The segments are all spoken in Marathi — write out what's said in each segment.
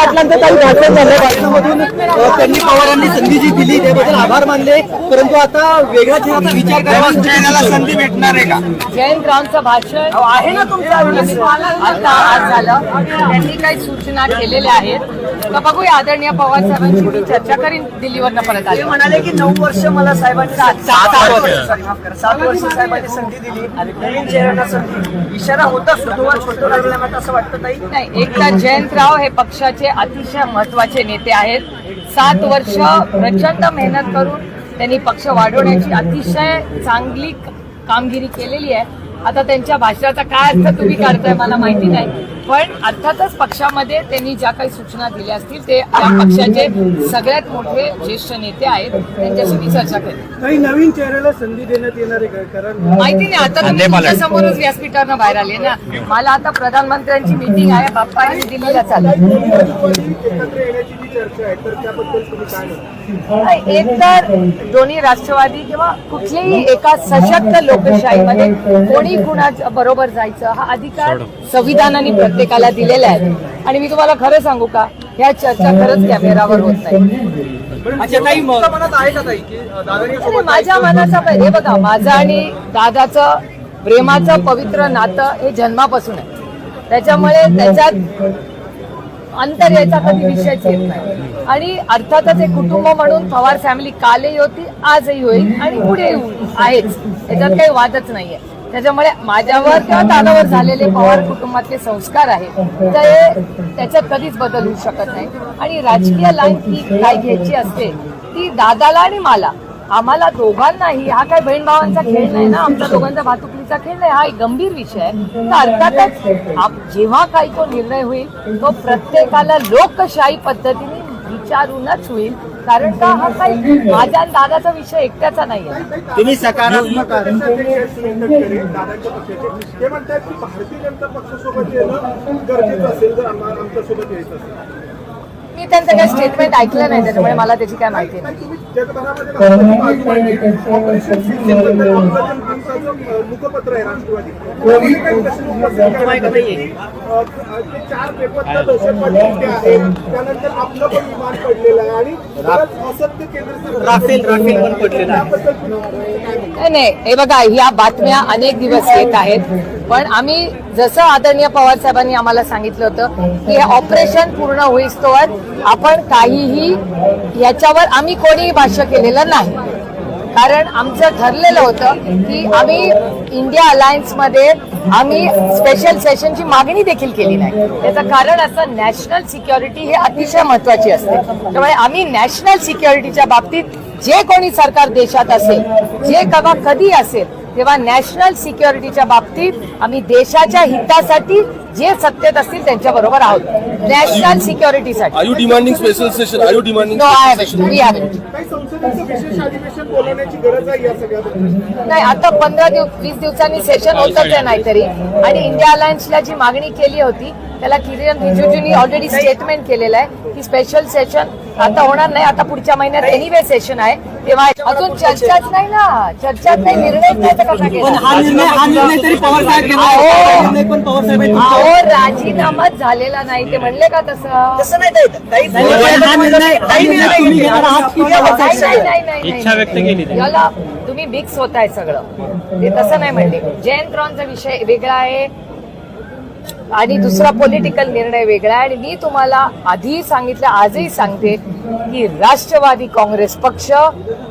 पाटलांचं काही भाषण झालं भाषणामधून त्यांनी पवारांनी संधी जी दिली त्याबद्दल आभार मानले. परंतु आता वेगळ्या चेहऱ्याचा विचार करावा संधी भेटणार आहे का? जयंत रावांचं भाषण आहे ना तुमचं आता आज झालं. त्यांनी काही सूचना केलेल्या आहेत. तर बघूया आदरणीय पवार साहेबांची मी चर्चा करीन दिल्लीवरनं परत आले. म्हणाले की नऊ वर्ष मला साहेबांनी सात सात वर्ष. sorry, माफ करा. सात वर्ष साहेबांनी संधी दिली नवीन चेहऱ्यांना संधी इशारा होता सुरुवात छोटं राजीनाम्यात असं वाटतं नाही नाही एक तर जयंतराव हे पक्षाचे अतिशय महत्त्वाचे नेते आहेत. सात वर्ष प्रचंड मेहनत करून त्यांनी पक्ष वाढवण्याची अतिशय चांगली क- कामगिरी केलेली आहे. आता त्यांच्या भाषणाचा काय अर्थ तुम्ही काढताय मला माहिती नाही. पण अर्थातच पक्षामध्ये त्यांनी ज्या काही सूचना दिल्या असतील ते त्या पक्षाचे सगळ्यात मोठे ज्येष्ठ नेते आहेत. त्यांच्याशी मी चर्चा करेन. काही नवीन चेहऱ्याला संधी देण्यात येणार आहे कारण माहिती नाही आता तुम्ही तुमच्या समोरच व्यासपीठावरनं बाहेर आले ना. मला आता प्रधानमंत्र्यांची मीटिंग आहे बाप्पा आणि दिल्लीला चालू एकत्र येण्याची जी चर्चा आहे तर त्याबद्दल तुम्ही काय म्हणता? एक तर दोन्ही राष्ट्रवादी किंवा कुठल्याही एका सशक्त लोकशाहीमध्ये कोणी कुणा बरोबर जायचं हा अधिकार संविधानाने प्रत्येकाला दिलेला आहे आणि मी तुम्हाला खरं सांगू का ह्या चर्चा खरंच कॅमेरावर होत नाही. माझ्या मनाचा हे बघा माझं आणि दादाचं प्रेमाचं पवित्र नातं हे जन्मापासून आहे. त्याच्यामुळे त्याच्यात अंतर यायचा कधी विषयच येत नाही. आणि अर्थातच एक कुटुंब म्हणून पवार फॅमिली कालही होती आजही होईल आणि पुढे आहेच. त्याच्यात काही वादच नाहीये. त्याच्यामुळे माझ्यावर किंवा दादावर झालेले पवार कुटुंबातले संस्कार आहेत तर हे त्याच्यात कधीच बदल होऊ शकत नाही. आणि राजकीय लाईन ही काय घ्यायची असते ती दादाला आणि मला. आम्हाला दोघांनाही हा काय बहीण भावांचा खेळ नाही ना आमच्या दोघांचा भातुकलीचा खेळ नाही हा एक गंभीर विषय आहे. तर अर्थातच जेव्हा काही तो निर्णय होईल तो प्रत्येकाला लोकशाही पद्धतीने विचारूनच होईल. कारण का हा काही माझ्या आणि दादाचा विषय एकट्याचा नाही आहे तुम्ही सकारात्मक आहात. दादांच्या पक्षाचे. ते म्हणतात की भारतीय जनता पक्षासोबत येणं गरजेचं असेल जर आम्हा- आमच्यासोबत यायचं असेल. मी त्यांचं काही स्टेटमेंट ऐकलं नाही त्याच्यामुळे मला त्याची काय माहिती नाही. मुखपत्र आहे राष्ट्रवादी चार दहशतवादी त्यानंतर आपलं पण विमान पडलेलं आहे. आणि असत्य केंद्र राफेल राफेल पण पडलेलं आहे हे बघा ह्या बातम्या अनेक दिवस येत आहेत. पण आम्ही जसं आदरणीय पवार साहेबांनी आम्हाला सांगितलं होतं की हे ऑपरेशन पूर्ण होईस्तोवर आपण काहीही याच्यावर आम्ही कोणीही भाष्य केलेलं नाही. कारण आमचं ठरलेलं होतं की आम्ही इंडिया अलायन्समध्ये आम्ही स्पेशल सेशनची मागणी देखील केली नाही. त्याचं कारण असं नॅशनल सिक्युरिटी हे अतिशय महत्वाची असते. त्यामुळे आम्ही नॅशनल सिक्युरिटीच्या बाबतीत जे कोणी सरकार देशात असेल जे कवा कधी असेल तेव्हा नॅशनल सिक्युरिटीच्या बाबतीत आम्ही देशाच्या हितासाठी जे सत्तेत असतील त्यांच्या बरोबर आहोत. नॅशनल सिक्युरिटीसाठी. नो आय नाही आता पंधरा दिवस वीस दिवसांनी सेशन होतच आहे नाहीतरी. आणि इंडिया अलायन्सला जी मागणी केली होती त्याला किरण रिजिजूंनी ऑलरेडी स्टेटमेंट केलेलं आहे की स्पेशल सेशन आता होणार नाही. आता पुढच्या महिन्यात एनिवे सेशन आहे. तेव्हा अजून चर्चाच नाही ना. चर्चाच नाही निर्णय नाही तर कसा हा केला हा. हा राजीनामाच झालेला नाही. ते म्हणले का तसं? तसं नाही तुम्ही घेणार आहात की पवार नाही, साहेब? नाही, नाही, नाही, इच्छा व्यक्त केली त्यांनी. याला तुम्ही मिक्स होताय सगळं. ते तसं नाही म्हणले. जयंत रॉनचा विषय वेगळा आहे. आणि दुसरा पॉलिटिकल निर्णय वेगळा आहे. आणि मी तुम्हाला आधी सांगितलं आजही सांगते की राष्ट्रवादी काँग्रेस पक्ष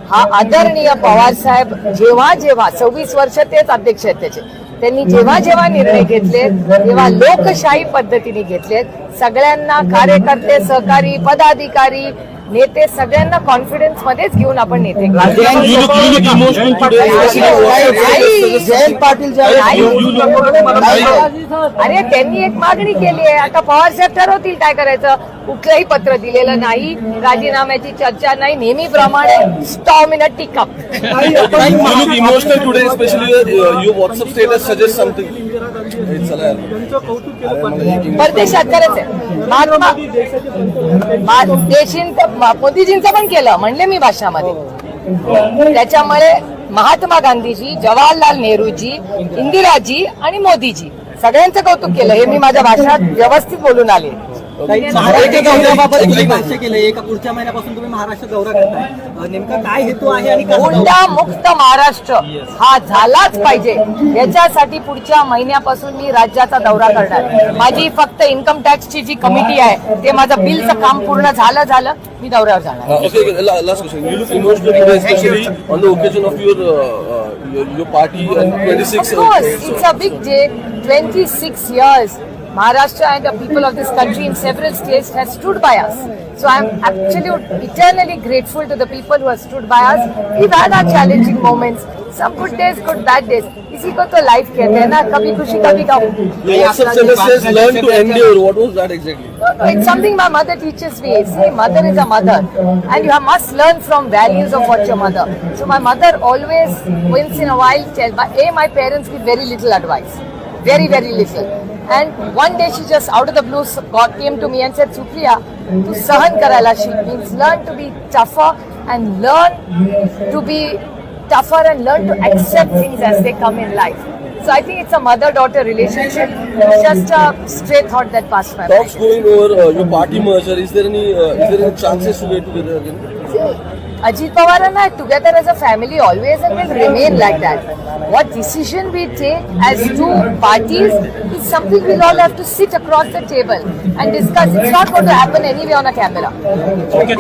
हा आदरणीय पवार साहेब जेव्हा जेव्हा सव्वीस वर्ष तेच अध्यक्ष आहेत त्याचे. त्यांनी जेव्हा जेव्हा निर्णय घेतले तेव्हा लोकशाही पद्धतीने घेतलेत सगळ्यांना कार्यकर्ते सहकारी पदाधिकारी नेते सगळ्यांना कॉन्फिडन्स मध्येच घेऊन आपण नेते अरे त्यांनी एक मागणी केली आहे. आता पवार साहेब ठरवतील काय करायचं? कुठलंही पत्र दिलेलं नाही. राजीनाम्याची चर्चा नाही. नेहमीप्रमाणे storm in a teacup You. look emotional today, especially your, your WhatsApp परदेशात खरंच महात्मा देशींचं मोदीजींचं पण केलं म्हणले मी भाषणामध्ये. त्याच्यामुळे महात्मा गांधीजी जवाहरलाल नेहरूजी इंदिराजी आणि मोदीजी सगळ्यांचं कौतुक केलं. हे मी माझ्या भाषणात व्यवस्थित बोलून आले. भाष्य केलंय एका पुढच्या महिन्यापासून तुम्ही महाराष्ट्र दौरा करताय. अं, नेमका काय हेतू आहे आणि हुंडा मुक्त महाराष्ट्र हा झालाच पाहिजे. याच्यासाठी पुढच्या महिन्यापासून मी राज्याचा दौरा करणार. माझी फक्त इन्कम टॅक्सची जी कमिटी आहे ते माझं बिलचं काम पूर्ण झालं झालं. मी दौऱ्यावर जाणार. Uh, okay, okay, la- last question. You look emotional today, especially on the occasion of your uh, uh, your, your party and 26. Of course, it's a big day. 26 years, Maharashtra and the people of this country in several states has stood by us. So I'm actually eternally grateful to the people who have stood by us. We've had our challenging moments, some good days, good bad days. इसी को तो लाइफ कहते हैं ना कभी खुशी कभी गम Your WhatsApp status says learn to endure. What was that exactly? No, no, it's something my mother teaches me. See, mother is a mother, and you must learn from values of what your mother. So my mother always, once in a while, tell. My, a, my parents give very little advice, very very little. And one day she just out of the blue got, came to me and said, Supriya, to sahan karala she means learn to be tougher and learn to be tougher and learn to accept things as they come in life. So I think it's a mother-daughter relationship. It's just a stray thought that passed my mind. Talks going over uh, your party merger. Is there any uh, is there any chances to get together again? Ajit Pawar and I together as a family always and will remain like that. What decision we take as two parties is something we'll all have to sit across the table and discuss. It's not going to happen anyway on a camera. Okay,